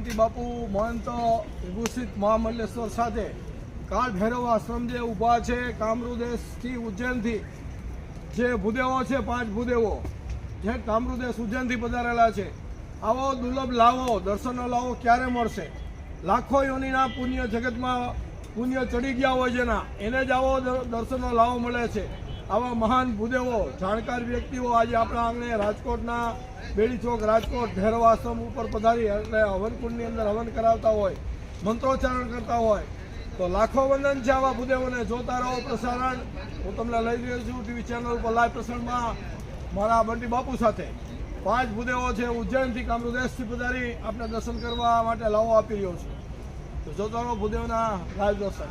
ગણપતિ બાપુ, મહંત, વિભૂષિત મહામલ્લેશ્વર સાથે કાળ ભૈરવ આશ્રમ જે ઊભા છે કામરુદેશથી ઉજ્જૈનથી. જે ભૂદેવો છે, પાંચ ભૂદેવો. જે કામરુદેશ ઉજ્જૈનથી પધારેલા છે. આવો દુર્લભ લાવો, દર્શનનો લાવો, ક્યારે મળશે? લાખો યોનીના પુણ્ય જગતમાં પુણ્ય ચડી ગયા હોય જેના. એને જ આવો દર્શનો લાવો મળે છે. આવા મહાન ભૂદેવો, જાણકાર વ્યક્તિઓ આજે આપણા આંગણે રાજકોટના બેડી ચોક રાજકોટ ભૈરવ આશ્રમ ઉપર પધારી એટલે હવનકુંડની અંદર હવન કરાવતા હોય, મંત્રોચ્ચારણ કરતા હોય, તો લાખો વંદન છે આવા ભૂદેવોને. જોતા રહો પ્રસારણ. હું તમને લઈ રહ્યો છું ટીવી ચેનલ ઉપર લાઈવ પ્રસારણમાં મારા બંટી બાપુ સાથે. પાંચ ભૂદેવો છે. ઉજ્જૈનથી કામરુદેશથી પધારી આપણે દર્શન કરવા માટે લાવો આપી રહ્યો છું. તો જોતા રહો ભૂદેવના લાઈવ દર્શન.